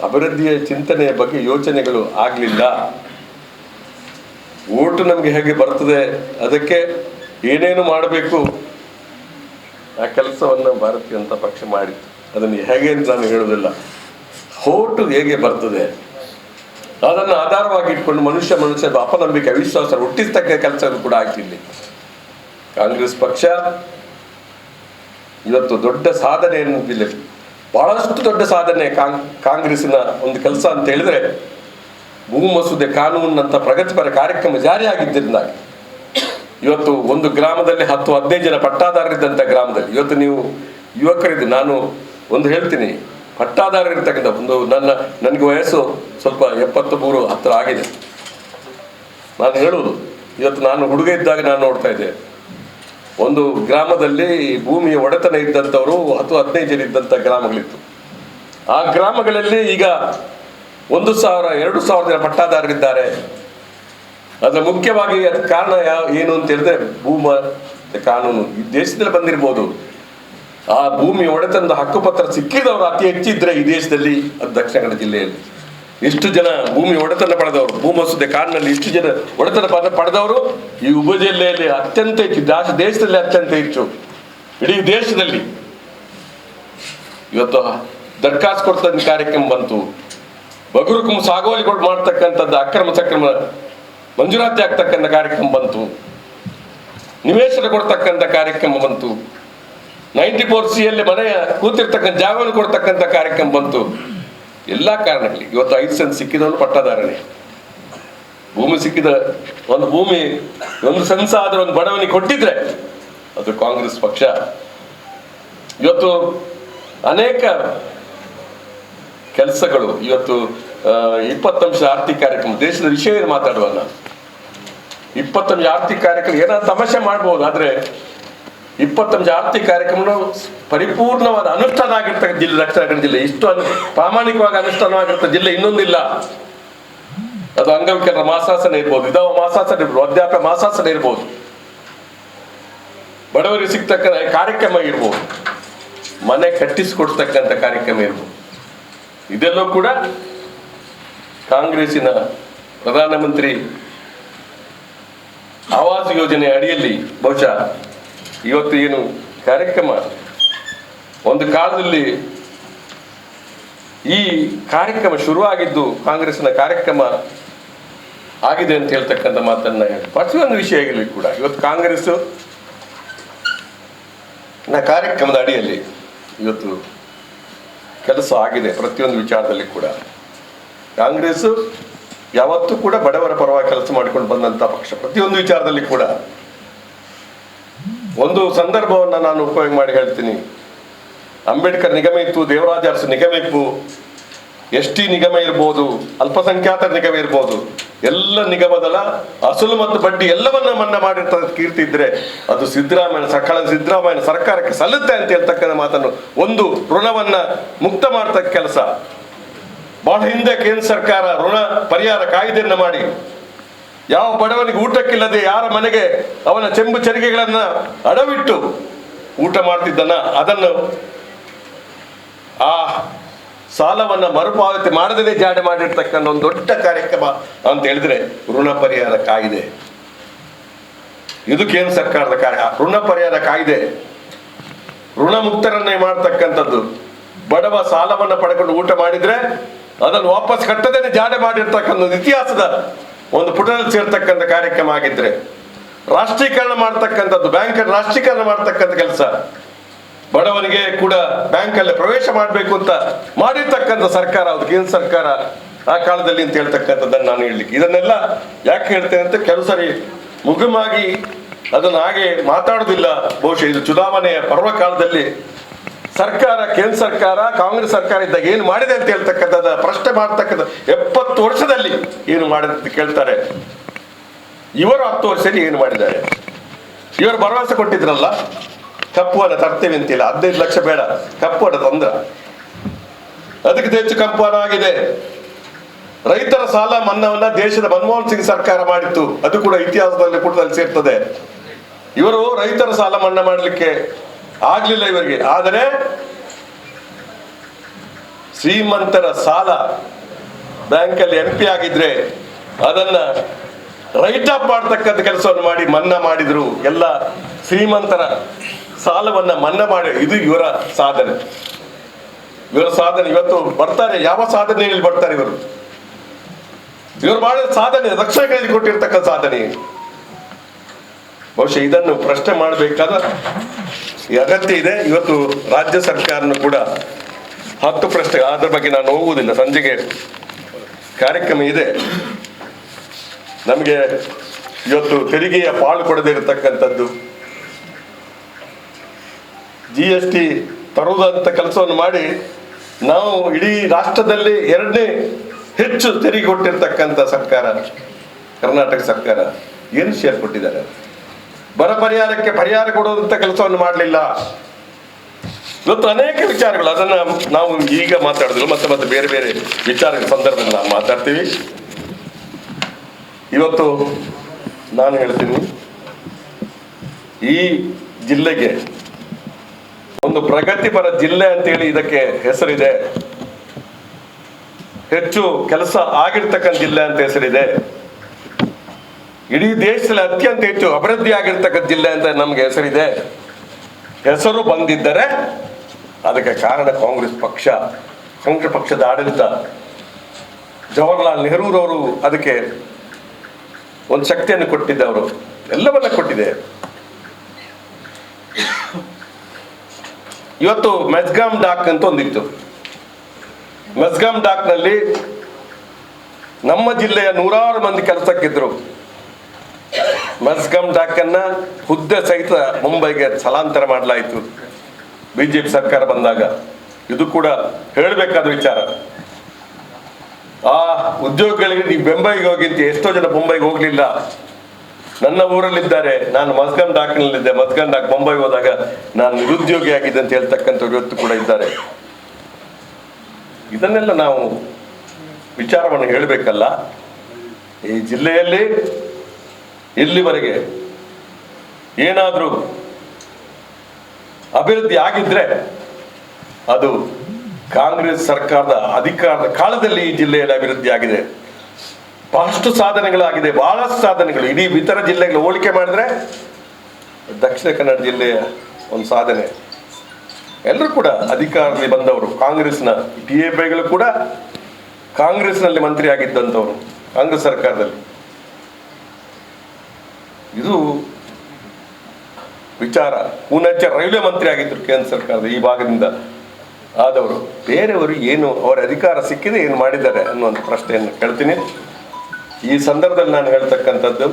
ಅಭಿವೃದ್ಧಿಯ ಚಿಂತನೆಯ ಬಗ್ಗೆ ಯೋಚನೆಗಳು ಆಗಲಿಲ್ಲ. ಓಟು ನಮಗೆ ಹೇಗೆ ಬರ್ತದೆ, ಅದಕ್ಕೆ ಏನೇನು ಮಾಡಬೇಕು ಆ ಕೆಲಸವನ್ನು ಭಾರತೀಯ ಜನತಾ ಪಕ್ಷ ಮಾಡಿತ್ತು. ಅದನ್ನು ಹೇಗೆ ಅಂತ ನಾನು ಹೇಳೋದಿಲ್ಲ ಹೋಟು ಹೇಗೆ ಬರ್ತದೆ? ಅದನ್ನು ಆಧಾರವಾಗಿ ಇಟ್ಕೊಂಡು ಮನುಷ್ಯ ಮನುಷ್ಯ ಅಪನಂಬಿಕೆ, ಅವಿಶ್ವಾಸ ಹುಟ್ಟಿಸ್ತಕ್ಕ ಕೆಲಸ ಕೂಡ ಆಗ್ತಿಲ್ಲ ಕಾಂಗ್ರೆಸ್ ಪಕ್ಷ ಇವತ್ತು ದೊಡ್ಡ ಸಾಧನೆ ಅನ್ನೋದಿಲ್ಲ ಬಹಳಷ್ಟು ದೊಡ್ಡ ಸಾಧನೆ ಕಾಂಗ್ ಕಾಂಗ್ರೆಸ್ಸಿನ ಒಂದು ಕೆಲಸ ಅಂತ ಹೇಳಿದ್ರೆ ಭೂ ಮಸೂದೆ ಕಾನೂನಿನಂಥ ಪ್ರಗತಿಪರ ಕಾರ್ಯಕ್ರಮ ಜಾರಿಯಾಗಿದ್ದರಿಂದಾಗಿ ಇವತ್ತು ಒಂದು ಗ್ರಾಮದಲ್ಲಿ ಹತ್ತು, ಹದಿನೈದು ಜನ ಪಟ್ಟಾದಾರರಿದ್ದಂಥ ಗ್ರಾಮದಲ್ಲಿ, ಇವತ್ತು ನೀವು ಯುವಕರಿದ್ದು ನಾನು ಒಂದು ಹೇಳ್ತೀನಿ ಪಟ್ಟಾದಾರರಿರ್ತಕ್ಕಂಥ ಒಂದು ನನ್ನ, ನನಗೆ ವಯಸ್ಸು ಸ್ವಲ್ಪ ಎಪ್ಪತ್ತು ಮೂರು ಹತ್ತಿರ ಆಗಿದೆ. ನಾನು ಹೇಳುವುದು, ಇವತ್ತು ನಾನು ಹುಡುಗ ಇದ್ದಾಗ ನಾನು ನೋಡ್ತಾ ಇದ್ದೆ, ಒಂದು ಗ್ರಾಮದಲ್ಲಿ ಭೂಮಿಯ ಒಡೆತನ ಇದ್ದಂಥವರು ಹತ್ತು, ಹದಿನೈದು ಜನ ಇದ್ದಂಥ ಗ್ರಾಮಗಳಿತ್ತು. ಆ ಗ್ರಾಮಗಳಲ್ಲಿ ಈಗ ಒಂದು ಸಾವಿರ, ಎರಡು ಸಾವಿರ ಜನ ಪಟ್ಟಾದಾರರಿದ್ದಾರೆ. ಅದರ ಮುಖ್ಯವಾಗಿ ಅದಕ್ಕೆ ಕಾರಣ ಯಾವ ಏನು ಅಂತ ಹೇಳಿದ್ರೆ ಭೂಮ ಕಾನೂನು. ಈ ದೇಶದಲ್ಲಿ ಬಂದಿರ್ಬೋದು. ಆ ಭೂಮಿ ಒಡೆತನದ ಹಕ್ಕುಪತ್ರ ಸಿಕ್ಕಿದವರು ಅತಿ ಹೆಚ್ಚಿದ್ರೆ ಈ ದೇಶದಲ್ಲಿ ಅದು ದಕ್ಷಿಣ ಕನ್ನಡ ಜಿಲ್ಲೆಯಲ್ಲಿ. ಎಷ್ಟು ಜನ ಭೂಮಿ ಒಡೆತನ ಪಡೆದವರು ಭೂ ಮಸೂದೆ ಕಾನೂನಲ್ಲಿ ಎಷ್ಟು ಜನ ಒಡೆತನ ಪಡೆದವರು, ಈ ಉಪ ಜಿಲ್ಲೆಯಲ್ಲಿ ಅತ್ಯಂತ ಹೆಚ್ಚು ದಾಶ ದೇಶದಲ್ಲಿ ಅತ್ಯಂತ ಹೆಚ್ಚು. ಇಡೀ ದೇಶದಲ್ಲಿ. ಇವತ್ತು ದರ್ಖಾಸ್ತು ಕೊಡ್ತಕ್ಕಂಥ ಕಾರ್ಯಕ್ರಮ ಬಂತು. ಬಗುರುಕುಂ ಸಾಗುವಳಿ ಕೊಟ್ಟು ಮಾಡ್ತಕ್ಕಂಥದ್ದು ಅಕ್ರಮ ಸಕ್ರಮ ಮಂಜೂರಾತಿ ಆಗ್ತಕ್ಕಂಥ ಕಾರ್ಯಕ್ರಮ ಬಂತು. ನಿವೇಶನ ಕೊಡ್ತಕ್ಕಂಥ ಕಾರ್ಯಕ್ರಮ ಬಂತು. ನೈಂಟಿ ಫೋರ್ ಸಿಯಲ್ಲಿ ಮನೆಯ ಕೂತಿರ್ತಕ್ಕಂಥ ಜಾಗವನ್ನು ಕೊಡ್ತಕ್ಕಂಥ ಕಾರ್ಯಕ್ರಮ ಬಂತು. ಎಲ್ಲ ಕಾರಣಗಳಿಗೆ ಇವತ್ತು ಐದು ಸೆಂಟ್ ಸಿಕ್ಕಿದವನು ಪಟ್ಟದಾರನೇ ಭೂಮಿ ಸಿಕ್ಕಿದ ಒಂದು ಭೂಮಿ, ಒಂದು ಸೆನ್ಸ್ ಆದ್ರೆ ಒಂದು ಬಡವನಿಗೆ ಕೊಟ್ಟಿದ್ರೆ ಅದು ಕಾಂಗ್ರೆಸ್ ಪಕ್ಷ. ಇವತ್ತು ಅನೇಕ ಕೆಲಸಗಳು, ಇವತ್ತು ಇಪ್ಪತ್ತಂಶ ಆರ್ಥಿಕ ಕಾರ್ಯಕ್ರಮ, ದೇಶದ ವಿಷಯ ಏನು ಮಾತಾಡುವ ನಾನು ಇಪ್ಪತ್ತಂಶ ಆರ್ಥಿಕ ಕಾರ್ಯಕ್ರಮ, ಏನಾದ್ರು ತಮಾಷೆ ಮಾಡ್ಬೋದು, ಆದ್ರೆ ಇಪ್ಪತ್ತಂಶ ಆರ್ಥಿಕ ಕಾರ್ಯಕ್ರಮ ಪರಿಪೂರ್ಣವಾದ ಅನುಷ್ಠಾನ ಆಗಿರ್ತಕ್ಕ ಜಿಲ್ಲೆ ದಕ್ಷಿಣ ಜಿಲ್ಲೆ. ಇಷ್ಟು ಪ್ರಾಮಾಣಿಕವಾಗಿ ಅನುಷ್ಠಾನವಾಗಿರ್ತ ಜಿಲ್ಲೆ ಇನ್ನೊಂದಿಲ್ಲ. ಅದು ಅಂಗವಿಕಲರ ಮಾಸಾಸನ ಇರ್ಬೋದು ಇದಾವ ಮಾಸಾಸನ ಇರ್ಬೋದು, ಅಧ್ಯಾಪಕ ಮಾಸಾಸನ ಇರ್ಬೋದು. ಬಡವರಿಗೆ ಸಿಗ್ತಕ್ಕ ಕಾರ್ಯಕ್ರಮ ಇರ್ಬೋದು. ಮನೆ ಕಟ್ಟಿಸಿಕೊಡ್ತಕ್ಕಂಥ ಕಾರ್ಯಕ್ರಮ ಇರ್ಬೋದು. ಇದೆಲ್ಲವೂ ಕೂಡ ಕಾಂಗ್ರೆಸ್ಸಿನ ಪ್ರಧಾನಮಂತ್ರಿ ಆವಾಸ್ ಯೋಜನೆ ಅಡಿಯಲ್ಲಿ ಬಹುಶಃ ಇವತ್ತು ಏನು ಕಾರ್ಯಕ್ರಮ? ಒಂದು ಕಾಲದಲ್ಲಿ ಈ ಕಾರ್ಯಕ್ರಮ ಶುರುವಾಗಿದ್ದು ಕಾಂಗ್ರೆಸ್ನ ಕಾರ್ಯಕ್ರಮ ಆಗಿದೆ ಅಂತ ಹೇಳ್ತಕ್ಕಂಥ ಮಾತನ್ನ ಪ್ರತಿಯೊಂದು ವಿಷಯ ವಿಷಯಗಳಲ್ಲಿ ಕೂಡ. ಇವತ್ತು ಕಾಂಗ್ರೆಸ್ನ ಕಾರ್ಯಕ್ರಮದ ಅಡಿಯಲ್ಲಿ ಇವತ್ತು ಕೆಲಸ ಆಗಿದೆ ಪ್ರತಿಯೊಂದು ವಿಚಾರದಲ್ಲಿ ಕೂಡ. ಕಾಂಗ್ರೆಸ್ ಯಾವತ್ತೂ ಕೂಡ ಬಡವರ ಪರವಾಗಿ ಕೆಲಸ ಮಾಡಿಕೊಂಡು ಬಂದಂತ ಪಕ್ಷ. ಪ್ರತಿಯೊಂದು ವಿಚಾರದಲ್ಲಿ ಕೂಡ ಒಂದು ಸಂದರ್ಭವನ್ನ ನಾನು ಉಪಯೋಗ ಮಾಡಿ ಹೇಳ್ತೀನಿ. ಅಂಬೇಡ್ಕರ್ ನಿಗಮ ಇತ್ತು ದೇವರಾಜ ಅರಸು ನಿಗಮ ಇತ್ತು. ಎಸ್ ಟಿ ನಿಗಮ ಇರ್ಬೋದು, ಅಲ್ಪಸಂಖ್ಯಾತರ ನಿಗಮ ಇರ್ಬೋದು. ಎಲ್ಲ ನಿಗಮದಲ್ಲ, ಅಸಲು ಮತ್ತು ಬಡ್ಡಿ ಎಲ್ಲವನ್ನ ಮನ್ನಾ ಮಾಡಿರ್ತದ ಕೀರ್ತಿ ಇದ್ರೆ ಅದು ಸಿದ್ದರಾಮಯ್ಯ, ಸಕಾಲ ಸಿದ್ದರಾಮಯ್ಯ ಸರ್ಕಾರಕ್ಕೆ ಸಲ್ಲುತ್ತೆ ಅಂತ ಹೇಳ್ತಕ್ಕಂಥ ಮಾತನ್ನು ಒಂದು ಋಣವನ್ನ ಮುಕ್ತ ಮಾಡ್ತಕ್ಕ ಕೆಲಸ. ಬಹಳ ಹಿಂದೆ ಕೇಂದ್ರ ಸರ್ಕಾರ ಋಣ ಪರಿಹಾರ ಕಾಯ್ದೆಯನ್ನು ಮಾಡಿ. ಯಾವ ಬಡವನಿಗೆ ಊಟಕ್ಕಿಲ್ಲದೆ ಯಾರ ಮನೆಗೆ ಅವನ ಚೆಂಬು ಚರಿಗೆಗಳನ್ನ ಅಡವಿಟ್ಟು ಊಟ ಮಾಡ್ತಿದ್ದನ, ಅದನ್ನು ಆ ಸಾಲವನ್ನ ಮರುಪಾವತಿ ಮಾಡದೇ ಜಾಡೆ ಮಾಡಿರ್ತಕ್ಕಂಥ ಒಂದು ದೊಡ್ಡ ಕಾರ್ಯಕ್ರಮ ಅಂತ ಹೇಳಿದ್ರೆ ಋಣ ಪರಿಹಾರ ಕಾಯ್ದೆ. ಇದು ಕೇಂದ್ರ ಸರ್ಕಾರದ ಕಾರ್ಯ. ಋಣ ಪರಿಹಾರ ಕಾಯ್ದೆ ಋಣ ಮುಕ್ತರನ್ನೇ ಮಾಡ್ತಕ್ಕಂಥದ್ದು. ಬಡವ ಸಾಲವನ್ನ ಪಡ್ಕೊಂಡು ಊಟ ಮಾಡಿದ್ರೆ ಅದನ್ನು ವಾಪಸ್ ಕಟ್ಟದೇನೆ ಜಾಡೆ ಮಾಡಿರ್ತಕ್ಕಂಥ ಇತಿಹಾಸದ ಒಂದು ಪುಟದಲ್ಲಿ ಸೇರ್ತಕ್ಕಂಥ ಕಾರ್ಯಕ್ರಮ ಆಗಿದ್ರೆ ರಾಷ್ಟ್ರೀಕರಣ ಮಾಡ್ತಕ್ಕಂಥದ್ದು ಬ್ಯಾಂಕ್ ರಾಷ್ಟ್ರೀಕರಣ ಮಾಡ್ತಕ್ಕಂಥ ಕೆಲಸ. ಬಡವನಿಗೆ ಕೂಡ ಬ್ಯಾಂಕ್ ಅಲ್ಲಿ ಪ್ರವೇಶ ಮಾಡಬೇಕು ಅಂತ ಮಾಡಿರ್ತಕ್ಕಂಥ ಸರ್ಕಾರ, ಅದು ಕೇಂದ್ರ ಸರ್ಕಾರ ಆ ಕಾಲದಲ್ಲಿ ಅಂತ ಹೇಳ್ತಕ್ಕಂಥದ್ದನ್ನು ನಾನು ಹೇಳಲಿಕ್ಕೆ. ಇದನ್ನೆಲ್ಲ ಯಾಕೆ ಹೇಳ್ತೇನೆ ಅಂತ ಕೆಲವು ಸರಿ ಮುಗುಮಾಗಿ ಅದನ್ನು ಹಾಗೆ ಮಾತಾಡೋದಿಲ್ಲ ಬಹುಶಃ ಇದು ಚುನಾವಣೆಯ ಪರ್ವಕಾಲದಲ್ಲಿ ಸರ್ಕಾರ, ಕೇಂದ್ರ ಸರ್ಕಾರ, ಕಾಂಗ್ರೆಸ್ ಸರ್ಕಾರ ಇದ್ದಾಗ ಏನು ಮಾಡಿದೆ ಅಂತ ಹೇಳ್ತಕ್ಕಂಥದ್ದು ಪ್ರಶ್ನೆ ಮಾಡ್ತಕ್ಕಂಥ ಎಪ್ಪತ್ತು ವರ್ಷದಲ್ಲಿ ಏನು ಮಾಡಿದ ಕೇಳ್ತಾರೆ. ಇವರು ಹತ್ತು ವರ್ಷದಲ್ಲಿ ಏನು ಮಾಡಿದ್ದಾರೆ? ಇವರು ಭರವಸೆ ಕೊಟ್ಟಿದ್ರಲ್ಲ, ಕಪ್ಪು ಅಲ್ಲ ತರ್ತೇವೆ ಅಂತಿಲ್ಲ. ಹದಿನೈದು ಲಕ್ಷ ಬೇಡ. ಕಪ್ಪು ಹಣ ತಂದ್ರ. ಅದಕ್ಕೆ ಹೆಚ್ಚು ಕಪ್ಪು ಹಣ ಆಗಿದೆ. ರೈತರ ಸಾಲ ಮನ್ನಾವನ್ನ ದೇಶದ ಮನಮೋಹನ್ ಸಿಂಗ್ ಸರ್ಕಾರ ಮಾಡಿತ್ತು. ಅದು ಕೂಡ ಇತಿಹಾಸದಲ್ಲಿ ಕೂಡ ಸೇರ್ತದೆ. ಇವರು ರೈತರ ಸಾಲ ಮನ್ನಾ ಮಾಡಲಿಕ್ಕೆ ಆಗ್ಲಿಲ್ಲ ಇವರಿಗೆ. ಆದರೆ ಶ್ರೀಮಂತರ ಸಾಲ ಬ್ಯಾಂಕಲ್ಲಿ ಎಂ ಪಿ ಆಗಿದ್ರೆ ಅದನ್ನ ರೈಟ್ ಅಪ್ ಮಾಡ್ತಕ್ಕಂಥ ಕೆಲಸವನ್ನು ಮಾಡಿ ಮನ್ನಾ ಮಾಡಿದ್ರು. ಎಲ್ಲ ಶ್ರೀಮಂತರ ಸಾಲವನ್ನ ಮನ್ನಾ ಮಾಡಿ, ಇದು ಇವರ ಸಾಧನೆ. ಇವರ ಸಾಧನೆ ಇವತ್ತು ಬರ್ತಾರೆ. ಯಾವ ಸಾಧನೆ ಇಲ್ಲಿ ಬರ್ತಾರೆ ಇವರು? ಇವರು ಮಾಡಿದ ಸಾಧನೆ ರಕ್ಷಣೆಗಳಿಗೆ ಕೊಟ್ಟಿರ್ತಕ್ಕಂಥ ಸಾಧನೆ. ಬಹುಶಃ ಇದನ್ನು ಪ್ರಶ್ನೆ ಮಾಡಬೇಕಾದ ಈ ಅಗತ್ಯ ಇದೆ. ಇವತ್ತು ರಾಜ್ಯ ಸರ್ಕಾರನು ಕೂಡ ಹತ್ತು ಪ್ರಶ್ನೆ ಅದ್ರ ಬಗ್ಗೆ ನಾನು ಹೋಗುವುದಿಲ್ಲ. ಸಂಜೆಗೆ ಕಾರ್ಯಕ್ರಮ ಇದೆ. ನಮಗೆ ಇವತ್ತು ತೆರಿಗೆಯ ಪಾಳು ಕೊಡದೇ ಇರತಕ್ಕಂಥದ್ದು ಜಿ ಎಸ್ ಟಿ ತರುವುದಂತ ಕೆಲಸವನ್ನು ಮಾಡಿ ನಾವು ಇಡೀ ರಾಷ್ಟ್ರದಲ್ಲಿ ಎರಡನೇ ಹೆಚ್ಚು ತೆರಿಗೆ ಕೊಟ್ಟಿರ್ತಕ್ಕಂಥ ಸರ್ಕಾರ, ಕರ್ನಾಟಕ ಸರ್ಕಾರ. ಏನು ಶೇರ್ ಕೊಟ್ಟಿದ್ದಾರೆ? ಬರ ಪರಿಹಾರಕ್ಕೆ ಪರಿಹಾರ ಕೊಡುವಂತ ಕೆಲಸವನ್ನು ಮಾಡಲಿಲ್ಲ. ಇವತ್ತು ಅನೇಕ ವಿಚಾರಗಳು, ಅದನ್ನ ನಾವು ಈಗ ಮಾತಾಡಿದ್ರು ಮತ್ತೆ ಮತ್ತೆ ಬೇರೆ ಬೇರೆ ವಿಚಾರಗಳ ಸಂದರ್ಭದಲ್ಲಿ ನಾವು ಮಾತಾಡ್ತೀವಿ. ಇವತ್ತು ನಾನು ಹೇಳ್ತೀನಿ, ಈ ಜಿಲ್ಲೆಗೆ ಒಂದು ಪ್ರಗತಿಪರ ಜಿಲ್ಲೆ ಅಂತೇಳಿ ಇದಕ್ಕೆ ಹೆಸರಿದೆ. ಹೆಚ್ಚು ಕೆಲಸ ಆಗಿರ್ತಕ್ಕಂಥ ಜಿಲ್ಲೆ ಅಂತ ಹೆಸರಿದೆ. ಇಡೀ ದೇಶದಲ್ಲಿ ಅತ್ಯಂತ ಹೆಚ್ಚು ಅಭಿವೃದ್ಧಿ ಆಗಿರ್ತಕ್ಕಂಥ ಜಿಲ್ಲೆ ಅಂತ ನಮ್ಗೆ ಹೆಸರಿದೆ. ಹೆಸರು ಬಂದಿದ್ದರೆ ಅದಕ್ಕೆ ಕಾರಣ ಕಾಂಗ್ರೆಸ್ ಪಕ್ಷ ಕಾಂಗ್ರೆಸ್ ಪಕ್ಷದ ಆಡಳಿತ. ಜವಾಹರಲಾಲ್ ನೆಹರೂರವರು ಅದಕ್ಕೆ ಒಂದು ಶಕ್ತಿಯನ್ನು ಕೊಟ್ಟಿದ್ದವರು ಎಲ್ಲವನ್ನ ಕೊಟ್ಟಿದೆ. ಇವತ್ತು ಮೆಸ್ಗಾಮ್ ಡಾಕ್ ಅಂತ ಒಂದಿತ್ತು. ಮೆಸ್ಗಾಮ್ ಡಾಕ್ನಲ್ಲಿ ನಮ್ಮ ಜಿಲ್ಲೆಯ ನೂರಾರು ಮಂದಿ ಕೆಲಸಕ್ಕಿದ್ರು. ಮೆಸ್ಗಾಮ್ ಡಾಕನ್ನ ಹುದ್ದೆ ಸಹಿತ ಮುಂಬೈಗೆ ಸ್ಥಳಾಂತರ ಮಾಡಲಾಯಿತು. ಬಿಜೆಪಿ ಸರ್ಕಾರ ಬಂದಾಗ. ಇದು ಕೂಡ ಹೇಳಬೇಕಾದ ವಿಚಾರ. ಆ ಉದ್ಯೋಗಿಗಳಿಗೆ ನೀವು ಬೆಂಬೈಗೆ ಹೋಗಿ ಅಂತ ಎಷ್ಟೋ ಜನ ಮುಂಬೈಗೆ ಹೋಗ್ಲಿಲ್ಲ. ನನ್ನ ಊರಲ್ಲಿದ್ದಾರೆ. ನಾನು ಮಸ್ಗನ್ ಡಾಕ್ನಲ್ಲಿದ್ದೆ ಮಸ್ಗನ್ ಡಾಕ್ ಮುಂಬೈ ಹೋದಾಗ ನಾನು ನಿರುದ್ಯೋಗಿ ಆಗಿದೆ ಅಂತ ಹೇಳ್ತಕ್ಕಂಥವ್ರು ಇವತ್ತು ಕೂಡ ಇದ್ದಾರೆ. ಇದನ್ನೆಲ್ಲ ನಾವು ವಿಚಾರವನ್ನು ಹೇಳಬೇಕಲ್ಲ. ಈ ಜಿಲ್ಲೆಯಲ್ಲಿ ಇಲ್ಲಿವರೆಗೆ ಏನಾದರೂ ಅಭಿವೃದ್ಧಿ ಆಗಿದ್ರೆ ಅದು ಕಾಂಗ್ರೆಸ್ ಸರ್ಕಾರದ ಅಧಿಕಾರದ ಕಾಲದಲ್ಲಿ ಈ ಜಿಲ್ಲೆಯಲ್ಲಿ ಅಭಿವೃದ್ಧಿ ಆಗಿದೆ. ಬಹಳಷ್ಟು ಸಾಧನೆಗಳಾಗಿದೆ, ಬಹಳಷ್ಟು ಸಾಧನೆಗಳು. ಇಡೀ ಇತರ ಜಿಲ್ಲೆಗಳು ಹೋಲಿಕೆ ಮಾಡಿದ್ರೆ ದಕ್ಷಿಣ ಕನ್ನಡ ಜಿಲ್ಲೆಯ ಒಂದು ಸಾಧನೆ. ಎಲ್ಲರೂ ಕೂಡ ಅಧಿಕಾರದಲ್ಲಿ ಬಂದವರು. ಕಾಂಗ್ರೆಸ್ನ ಟಿ ಎ ಪೈಗಳು ಕೂಡ ಕಾಂಗ್ರೆಸ್ನಲ್ಲಿ ಮಂತ್ರಿ ಆಗಿದ್ದಂಥವ್ರು ಕಾಂಗ್ರೆಸ್ ಸರ್ಕಾರದಲ್ಲಿ. ಇದು ವಿಚಾರ. ಪುನಚ್ಚ ರೈಲ್ವೆ ಮಂತ್ರಿ ಆಗಿದ್ದರು ಕೇಂದ್ರ ಸರ್ಕಾರದ ಈ ಭಾಗದಿಂದ ಆದವರು. ಬೇರೆಯವರು ಏನು ಅವರ ಅಧಿಕಾರ ಸಿಕ್ಕಿದೆ ಏನು ಮಾಡಿದ್ದಾರೆ ಅನ್ನುವಂಥ ಪ್ರಶ್ನೆಯನ್ನು ಕೇಳ್ತೀನಿ. ಈ ಸಂದರ್ಭದಲ್ಲಿ ನಾನು ಹೇಳ್ತಕ್ಕಂಥದ್ದು,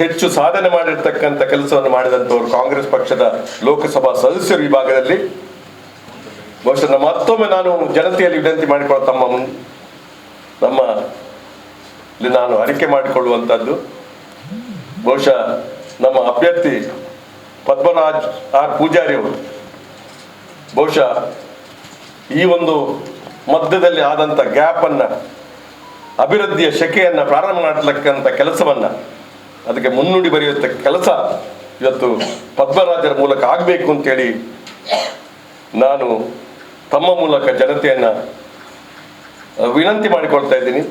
ಹೆಚ್ಚು ಸಾಧನೆ ಮಾಡಿರ್ತಕ್ಕಂಥ ಕೆಲಸವನ್ನು ಮಾಡಿದಂಥವರು ಕಾಂಗ್ರೆಸ್ ಪಕ್ಷದ ಲೋಕಸಭಾ ಸದಸ್ಯರು ಈ ಭಾಗದಲ್ಲಿ. ಬಹುಶಃ ಮತ್ತೊಮ್ಮೆ ನಾನು ಜನತೆಯಲ್ಲಿ ವಿನಂತಿ ಮಾಡಿಕೊಳ್ಳ ತಮ್ಮ ನಮ್ಮ ಇಲ್ಲಿ ನಾನು ಅರಿಕೆ ಮಾಡಿಕೊಳ್ಳುವಂಥದ್ದು. ಬಹುಶಃ ನಮ್ಮ ಅಭ್ಯರ್ಥಿ ಪದ್ಮರಾಜ್ ಆರ್ ಪೂಜಾರಿ ಅವರು ಬಹುಶಃ ಈ ಒಂದು ಮಧ್ಯದಲ್ಲಿ ಆದಂಥ ಗ್ಯಾಪನ್ನು, ಅಭಿವೃದ್ಧಿಯ ಶಕೆಯನ್ನು ಪ್ರಾರಂಭ ಮಾಡತಕ್ಕಂಥ ಕೆಲಸವನ್ನು, ಅದಕ್ಕೆ ಮುನ್ನುಡಿ ಬರೆಯುತ್ತ ಕೆಲಸ ಇವತ್ತು ಪದ್ಮರಾಜರ ಮೂಲಕ ಆಗಬೇಕು ಅಂತೇಳಿ ನಾನು ತಮ್ಮ ಮೂಲಕ ಜನತೆಯನ್ನ ವಿನಂತಿ ಮಾಡಿಕೊಳ್ತಾ ಇದ್ದೀನಿ.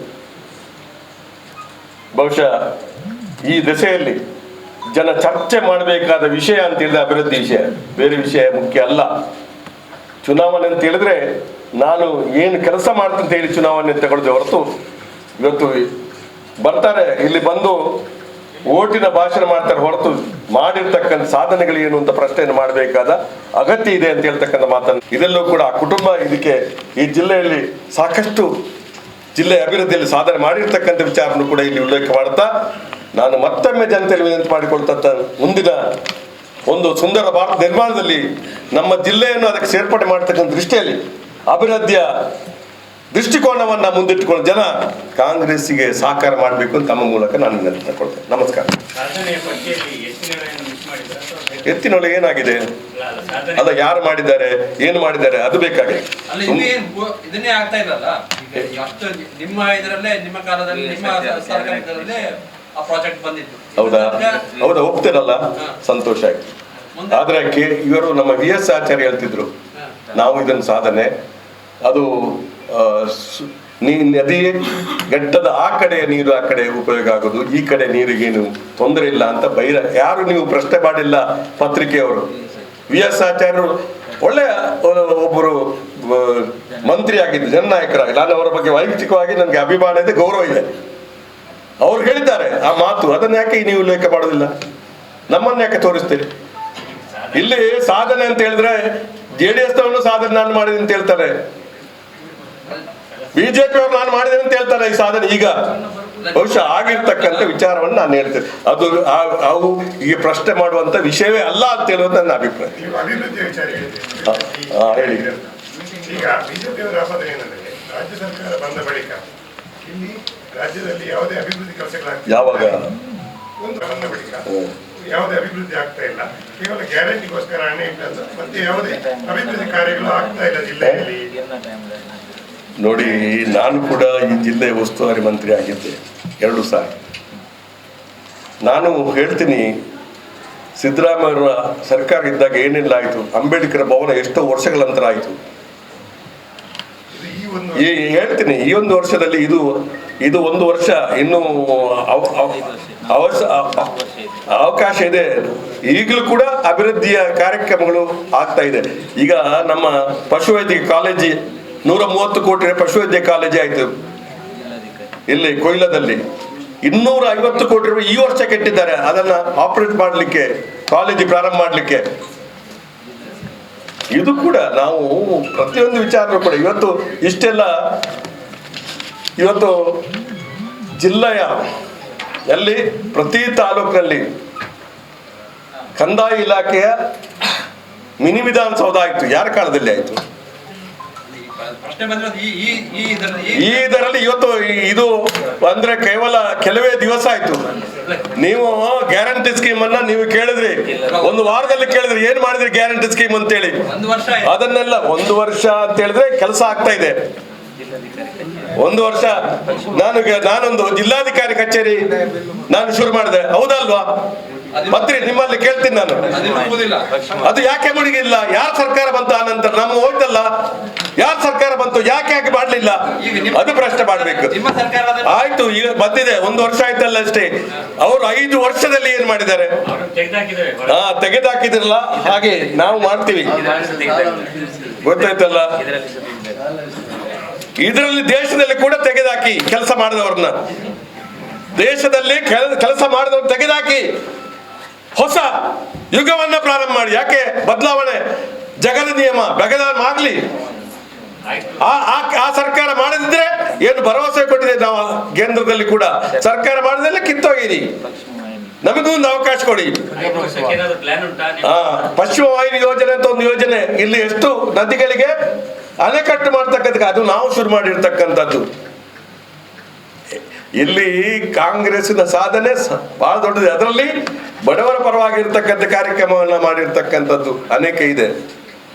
ಬಹುಶಃ ಈ ದೆಸೆಯಲ್ಲಿ ಜನ ಚರ್ಚೆ ಮಾಡಬೇಕಾದ ವಿಷಯ ಅಂತ ಹೇಳಿದ್ರೆ ಅಭಿವೃದ್ಧಿ ವಿಷಯ. ಬೇರೆ ವಿಷಯ ಮುಖ್ಯ ಅಲ್ಲ. ಚುನಾವಣೆ ಅಂತ ಹೇಳಿದ್ರೆ ನಾನು ಏನು ಕೆಲಸ ಮಾಡ್ತೀನಿ ಅಂತ ಹೇಳಿ ಚುನಾವಣೆ ತಗೊಳ್ದೆ ಹೊರತು ಇವತ್ತು ಬರ್ತಾರೆ, ಇಲ್ಲಿ ಬಂದು ಓಟಿನ ಭಾಷಣ ಮಾಡ್ತಾರೆ, ಹೊರತು ಮಾಡಿರ್ತಕ್ಕಂಥ ಸಾಧನೆಗಳು ಏನು ಅಂತ ಪ್ರಶ್ನೆಯನ್ನು ಮಾಡಬೇಕಾದ ಅಗತ್ಯ ಇದೆ ಅಂತ ಹೇಳ್ತಕ್ಕಂಥ ಮಾತನ್ನು. ಇದೆಲ್ಲೂ ಕೂಡ ಆ ಕುಟುಂಬ ಇದಕ್ಕೆ ಈ ಜಿಲ್ಲೆಯಲ್ಲಿ ಸಾಕಷ್ಟು ಜಿಲ್ಲೆ ಅಭಿವೃದ್ಧಿಯಲ್ಲಿ ಸಾಧನೆ ಮಾಡಿರ್ತಕ್ಕಂಥ ವಿಚಾರವನ್ನು ಕೂಡ ಇಲ್ಲಿ ಉಲ್ಲೇಖ ಮಾಡ್ತಾ ನಾನು ಮತ್ತೊಮ್ಮೆ ಜನತೆಯಲ್ಲಿ ವಿನಂತಿ ಮಾಡಿಕೊಳ್ತಂತ ಮುಂದಿನ ಒಂದು ಸುಂದರ ಭಾರತ ನಿರ್ಮಾಣದಲ್ಲಿ ನಮ್ಮ ಜಿಲ್ಲೆಯನ್ನು ಅದಕ್ಕೆ ಸೇರ್ಪಡೆ ಮಾಡ್ತಕ್ಕಂಥ ದೃಷ್ಟಿಯಲ್ಲಿ ಅಭಿವೃದ್ಧಿಯ ದೃಷ್ಟಿಕೋನವನ್ನ ಮುಂದಿಟ್ಟುಕೊಂಡು ಜನ ಕಾಂಗ್ರೆಸ್ಸಿಗೆ ಸಹಕಾರ ಮಾಡಬೇಕು ಅಂತ ತಮ್ಮ ಮೂಲಕ ನಾನು ವಿನಂತಿ ಮಾಡ್ಕೊಳ್ತೇನೆ. ನಮಸ್ಕಾರ. ಎತ್ತಿನೊಳಗೆ ಏನಾಗಿದೆ? ಅಲ್ಲ, ಅದ ಯಾರು ಮಾಡಿದ್ದಾರೆ? ಏನು ಮಾಡಿದ್ದಾರೆ? ಅದು ಬೇಕಾಗಿದೆ. ಅಲ್ಲ ಇನ್ನೂ ಏನ್ ಗೊ- ಇದನ್ನೇ ಆಗ್ತಾ ಇಲ್ಲಲ್ಲ ನಿಮ್ಮ ಇದರಲ್ಲೇ ನಿಮ್ಮ ಕಾಲದಲ್ಲಿ ನಿಮ್ಮ ಸರ್ಕಾರದಲ್ಲೇ ಆ ಪ್ರಾಜೆಕ್ಟ್ ಹೌದಾ? ಹೌದಾ? ಒಪ್ತಿರಲ್ಲ ಸಂತೋಷ ಆಯ್ತು. ಆದ್ರೆ ಇವರು ನಮ್ಮ ವಿ ಎಸ್ ಆಚಾರ್ಯ ಹೇಳ್ತಿದ್ರು ನಾವು ಇದನ್ನು ಸಾಧನೆ. ಅದು ನೀ ನದಿ ಘಟ್ಟದ ಆ ಕಡೆ ನೀರು ಆ ಕಡೆ ಉಪಯೋಗ ಆಗೋದು ಈ ಕಡೆ ನೀರಿಗೇನು ತೊಂದರೆ ಇಲ್ಲ ಅಂತ ಬೈರ ಯಾರು ನೀವು ಪ್ರಶ್ನೆ ಮಾಡಿಲ್ಲ ಪತ್ರಿಕೆಯವರು ವಿ ಎಸ್ ಆಚಾರ್ಯರು ಒಳ್ಳೆಯ ಒಬ್ಬರು ಮಂತ್ರಿ ಆಗಿದ್ದು ಜನನಾಯಕರಾಗಿ. ನಾನು ಅವರ ಬಗ್ಗೆ ವೈಯಕ್ತಿಕವಾಗಿ ನನಗೆ ಅಭಿಮಾನ ಇದೆ ಗೌರವ ಇದೆ. ಅವ್ರು ಹೇಳಿದ್ದಾರೆ ಆ ಮಾತು ಅದನ್ನ ಯಾಕೆ ನೀವು ಉಲ್ಲೇಖ ಮಾಡೋದಿಲ್ಲ? ನಮ್ಮನ್ನ ಯಾಕೆ ತೋರಿಸ್ತೀರಿ? ಇಲ್ಲಿ ಸಾಧನೆ ಅಂತ ಹೇಳಿದ್ರೆ ಜೆ ಡಿ ಎಸ್ ಸಾಧನೆ ನಾನು ಮಾಡಿದೆ ಅಂತ ಹೇಳ್ತಾರೆ. ಬಿಜೆಪಿ ಅವ್ರು ನಾನು ಮಾಡಿದೆ ಅಂತ ಹೇಳ್ತಾರೆ ಈ ಸಾಧನೆ. ಈಗ ಬಹುಶಃ ಆಗಿರ್ತಕ್ಕಂಥ ವಿಚಾರವನ್ನು ನಾನು ಹೇಳ್ತೇನೆ. ಅದು ಅವು ಈ ಪ್ರಶ್ನೆ ಮಾಡುವಂತ ವಿಷಯವೇ ಅಲ್ಲ ಅಂತ ಹೇಳುವುದು ನನ್ನ ಅಭಿಪ್ರಾಯ. ಹೇಳಿ. ಈಗ ಬಿಜೆಪಿಯವರ ಆಪಾದನೆ ಏನಂದ್ರೆ ರಾಜ್ಯ ಸರ್ಕಾರ ಬಂದ ಬಳಿಕ ಇಲ್ಲಿ ರಾಜ್ಯದಲ್ಲಿ ಯಾವುದೇ ಅಭಿವೃದ್ಧಿ ಕೆಲಸಗಳಾಗ್ತಿಲ್ಲ. ಯಾವಾಗ? ಒಂದು ಬಂದ ಬಳಿಕ ಯಾವುದೇ ಅಭಿವೃದ್ಧಿ ಆಗ್ತಾ ಇಲ್ಲ. ಕೇವಲ ಗ್ಯಾರಂಟಿಗೋಸ್ಕರ ಹಣ ಇಟ್ಟದ್ದು. ಮತ್ತೆ ಯಾವುದೇ ಅಭಿವೃದ್ಧಿ ಕಾರ್ಯಗಳು ಆಗ್ತಾ ಇಲ್ಲ ಜಿಲ್ಲೆಯಲ್ಲಿ. ನೋಡಿ ನಾನು ಕೂಡ ಈ ಜಿಲ್ಲೆ ಉಸ್ತುವಾರಿ ಮಂತ್ರಿ ಆಗಿದ್ದೆ. ಎರಡು ಸಾರಿ. ನಾನು ಹೇಳ್ತೀನಿ ಸಿದ್ದರಾಮಯ್ಯವರ ಸರ್ಕಾರ ಇದ್ದಾಗ ಏನೆಲ್ಲ ಆಯಿತು. ಅಂಬೇಡ್ಕರ್ ಭವನ ಎಷ್ಟೋ ವರ್ಷಗಳ ನಂತರ ಆಯಿತು. ಈ ಹೇಳ್ತೀನಿ ಈ ಒಂದು ವರ್ಷದಲ್ಲಿ ಇದು ಇದು ಒಂದು ವರ್ಷ ಇನ್ನು ಅವ- ಅವ- ಅವಕಾಶ ಇದೆ. ಈಗಲೂ ಕೂಡ ಅಭಿವೃದ್ಧಿಯ ಕಾರ್ಯಕ್ರಮಗಳು ಆಗ್ತಾ ಇದೆ. ಈಗ ನಮ್ಮ ಪಶುವೈದ್ಯ ಕಾಲೇಜಿ ನೂರ ಮೂವತ್ತು ಕೋಟಿ ಪಶುವೈದ್ಯ ಕಾಲೇಜಿ ಆಯ್ತು. ಇಲ್ಲಿ ಕೊಯ್ಲದಲ್ಲಿ. ಇನ್ನೂರ ಐವತ್ತು ಕೋಟಿ ರೂಪಾಯಿ ಈ ವರ್ಷ ಕೆಟ್ಟಿದ್ದಾರೆ. ಅದನ್ನ ಆಪರೇಟ್ ಮಾಡಲಿಕ್ಕೆ ಕಾಲೇಜಿ ಪ್ರಾರಂಭ ಮಾಡಲಿಕ್ಕೆ. ಇದು ಕೂಡ ನಾವು ಪ್ರತಿಯೊಂದು ವಿಚಾರ ಕೂಡ ಇವತ್ತು ಇಷ್ಟೆಲ್ಲ ಇವತ್ತು ಜಿಲ್ಲೆಯ ಅಲ್ಲಿ ಪ್ರತಿ ತಾಲೂಕಿನಲ್ಲಿ ಕಂದಾಯ ಇಲಾಖೆಯ ಮಿನಿ ವಿಧಾನಸೌಧ ಆಯ್ತು. ಯಾರ ಕಾಲದಲ್ಲಿ ಆಯ್ತು? ಈ ಇದರಲ್ಲಿ ಇವತ್ತು ಇದು ಅಂದ್ರೆ ಕೇವಲ ಕೆಲವೇ ದಿವಸ ಆಯ್ತು. ನೀವು ಗ್ಯಾರಂಟಿ ಸ್ಕೀಮ್ ಅನ್ನ ನೀವು ಕೇಳಿದ್ರಿ. ಒಂದು ವಾರದಲ್ಲಿ ಕೇಳಿದ್ರಿ ಏನ್ ಮಾಡಿದ್ರಿ ಗ್ಯಾರಂಟಿ ಸ್ಕೀಮ್ ಅಂತೇಳಿ? ಅದನ್ನೆಲ್ಲ ಒಂದು ವರ್ಷ ಅಂತ ಹೇಳಿದ್ರೆ ಕೆಲಸ ಆಗ್ತಾ ಇದೆ. ಒಂದು ವರ್ಷ. ನಾನು ನಾನೊಂದು ಜಿಲ್ಲಾಧಿಕಾರಿ ಕಚೇರಿ ನಾನು ಶುರು ಮಾಡಿದೆ. ಹೌದಲ್ವಾ? ಮತ್ತೆ ನಿಮ್ಮಲ್ಲಿ ಕೇಳ್ತೀನಿ ನಾನು. ಅದು ಯಾಕೆ ಮುಳುಗಿಲ್ಲ ಯಾರ ಸರ್ಕಾರ ಬಂತು ಆ ನಂತರ? ನಮ್ಮ ಹೋಯ್ತಲ್ಲ. ಯಾರ ಸರ್ಕಾರ ಬಂತು? ಯಾಕೆ ಯಾಕೆ ಮಾಡ್ಲಿಲ್ಲ? ಅದು ಪ್ರಶ್ನೆ ಮಾಡ್ಬೇಕು. ಆಯ್ತು ಈಗ ಬಂದಿದೆ. ಒಂದು ವರ್ಷ ಆಯ್ತಲ್ಲ ಅಷ್ಟೇ. ಅವರು ಐದು ವರ್ಷದಲ್ಲಿ ಏನ್ ಮಾಡಿದ್ದಾರೆ? ಹಾ ತೆಗೆದಾಕಿದಿರಲ್ಲ? ಹಾಗೆ ನಾವು ಮಾಡ್ತೀವಿ. ಗೊತ್ತಾಯ್ತಲ್ಲ? ಇದರಲ್ಲಿ ದೇಶದಲ್ಲಿ ಕೂಡ ತೆಗೆದಾಕಿ ಕೆಲಸ ಮಾಡಿದವ್ರನ್ನ. ದೇಶದಲ್ಲಿ ಕೆಲಸ ಮಾಡಿದವ್ರು ತೆಗೆದಾಕಿ. ಹೊಸ ಯುಗವನ್ನ ಪ್ರಾರಂಭ ಮಾಡಿ. ಯಾಕೆ? ಬದಲಾವಣೆ. ಜಗದ ನಿಯಮ ಬದಲಾವಣೆ ಆಗ್ಲಿ ಆ ಸರ್ಕಾರ ಮಾಡದಿದ್ರೆ ಏನು ಭರವಸೆ ಕೊಟ್ಟಿದೆ ನಾವು ಕೇಂದ್ರದಲ್ಲಿ ಕೂಡ. ಸರ್ಕಾರ ಮಾಡಿದ್ರೆ ಕಿತ್ತೋಗಿರಿ. ನಮಗೂ ಒಂದು ಅವಕಾಶ ಕೊಡಿ. ಪಶ್ಚಿಮ ವಾಯು ಯೋಜನೆ ಅಂತ ಒಂದು ಯೋಜನೆ. ಇಲ್ಲಿ ಎಷ್ಟು ನದಿಗಳಿಗೆ ಅಣೆಕಟ್ಟು ಮಾಡ್ತಕ್ಕಂಥ, ಅದು ನಾವು ಶುರು ಮಾಡಿರ್ತಕ್ಕಂಥದ್ದು. ಇಲ್ಲಿ ಕಾಂಗ್ರೆಸ್ನ ಸಾಧನೆ ಬಹಳ ದೊಡ್ಡದು ಅದರಲ್ಲಿ ಬಡವರ ಪರವಾಗಿರ್ತಕ್ಕಂಥ ಕಾರ್ಯಕ್ರಮವನ್ನ ಮಾಡಿರ್ತಕ್ಕಂಥದ್ದು ಅನೇಕ ಇದೆ.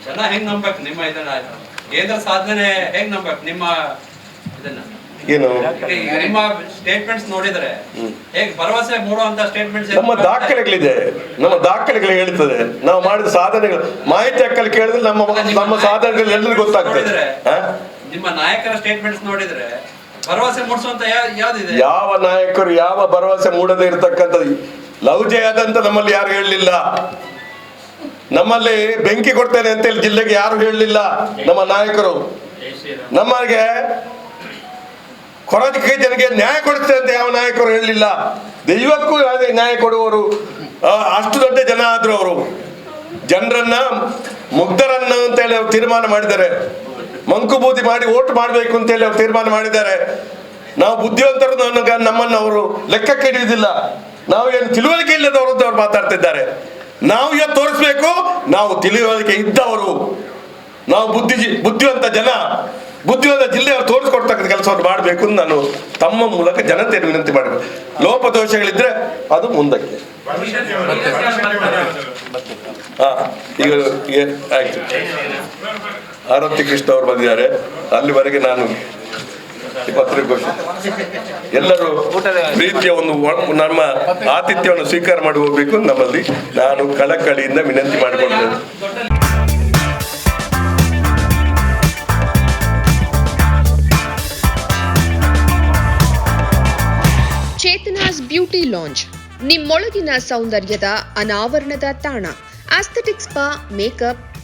ಜನ ಹೆಂಗ್ ನಂಬಬೇಕು ನಿಮ್ಮ ಇದನ್ನ? ಕೇಂದ್ರ ಸಾಧನೆ ಹೆಂಗ್ ನಂಬಕ್? ನಿಮ್ಮ ಇದನ್ನ? ಏನು? ನಿಮ್ಮ ಸ್ಟೇಟ್ಮೆಂಟ್ಸ್ ನೋಡಿದ್ರೆ ಹೇಗೆ ಭರವಸೆ ಮೂಡುವಂತ ಸ್ಟೇಟ್ಮೆಂಟ್ಸ್ ನಮ್ಮ ದಾಖಲೆಗಳಿದೆ. ನಮ್ಮ ದಾಖಲೆಗಳು ಹೇಳ್ತದೆ. ನಾವು ಮಾಡಿದ ಸಾಧನೆಗಳು. ಮಾಹಿತಿ ಹಕ್ಕಲ್ಲಿ ಕೇಳಿದ್ರೆ ನಮ್ಮ ನಮ್ಮ ಸಾಧನೆಗಳು ಎಲ್ಲರಿಗೂ ಗೊತ್ತಾಗ್ತದೆ? ನಿಮ್ಮ ನಾಯಕರ ಸ್ಟೇಟ್ಮೆಂಟ್ಸ್ ನೋಡಿದ್ರೆ ಭರವಸೆ ಮೂಡಿಸುವಂತ ಯಾವ್ದಿದೆ? ಯಾವ ನಾಯಕರು ಯಾವ ಭರವಸೆ ಮೂಡದೇ ಇರತಕ್ಕಂಥದ್ದು? ಲವ್ ಜಯದಂತ ನಮ್ಮಲ್ಲಿ ಯಾರು ಹೇಳಲಿಲ್ಲ? ನಮ್ಮಲ್ಲಿ ಬೆಂಕಿ ಕೊಡ್ತೇನೆ ಅಂತ ಹೇಳಿ ಜಿಲ್ಲೆಗೆ ಯಾರು ಹೇಳಲಿಲ್ಲ? ನಮ್ಮ ನಾಯಕರು. ನಮಗೆ ಕೊರಕ್ಕೆ ಜನಗೆ ನ್ಯಾಯ ಕೊಡುತ್ತೆ ಅಂತ ಯಾವ ನಾಯಕರು ಹೇಳಲಿಲ್ಲ? ದೈವಕ್ಕೂ ಯಾವುದೇ ನ್ಯಾಯ ಕೊಡುವವರು ಅಷ್ಟು ದೊಡ್ಡ ಜನ ಆದ್ರು ಅವರು. ಜನರನ್ನ, ಮುಗ್ಧರನ್ನ ಅಂತ ಹೇಳಿ ತೀರ್ಮಾನ ಮಾಡಿದ್ದಾರೆ. ಮಂಕುಬೂದಿ ಮಾಡಿ ಓಟ್ ಮಾಡಬೇಕು ಅಂತ ಹೇಳಿ ಅವ್ರು ತೀರ್ಮಾನ ಮಾಡಿದ್ದಾರೆ. ನಾವು ಬುದ್ಧಿವಂತರು ನಮ್ಮನ್ನು ಅವರು ಲೆಕ್ಕಕ್ಕೆ ಹಿಡಿಯುವುದಿಲ್ಲ. ನಾವು ಏನು ತಿಳುವಳಿಕೆ ಇಲ್ಲದವರು ಅಂತ ಅವ್ರು ಮಾತಾಡ್ತಿದ್ದಾರೆ. ನಾವು ಇವತ್ತು ತೋರಿಸ್ಬೇಕು ನಾವು ತಿಳುವಳಿಕೆ ಇದ್ದವರು. ನಾವು ಬುದ್ಧಿ ಬುದ್ಧಿವಂತ ಜನ. ಬುದ್ಧಿವಂತ ಜಿಲ್ಲೆಯವರು ತೋರಿಸ್ಕೊಡ್ತಕ್ಕಂಥ ಕೆಲಸವನ್ನು ಮಾಡಬೇಕು ಅಂತ ನಾನು ತಮ್ಮ ಮೂಲಕ ಜನತೆಯನ್ನು ವಿನಂತಿ ಮಾಡಬೇಕು. ಲೋಪದೋಷಗಳಿದ್ರೆ ಅದು ಮುಂದಕ್ಕೆ. ಈಗ ಆಯ್ತು. ಆರತಿ ಕೃಷ್ಣ ಅವರು ಬಂದಿದ್ದಾರೆ. ಅಲ್ಲಿವರೆಗೆ ನಾನು ಎಲ್ಲರೂ ಪ್ರೀತಿಯ ಒಂದು ನಮ್ಮ ಆತಿಥ್ಯವನ್ನು ಸ್ವೀಕಾರ ಮಾಡಿ ಹೋಗ್ಬೇಕು. ನಮ್ಮಲ್ಲಿ ನಾನು ಕಳಕಳಿಯಿಂದ ವಿನಂತಿ ಮಾಡಿಕೊಳ್ತೇನೆ. ಚೇತನಾಸ್ ಬ್ಯೂಟಿ ಲಾಂಚ್ ನಿಮ್ಮೊಳಗಿನ ಸೌಂದರ್ಯದ ಅನಾವರಣದ ತಾಣ. Aesthetic spa makeup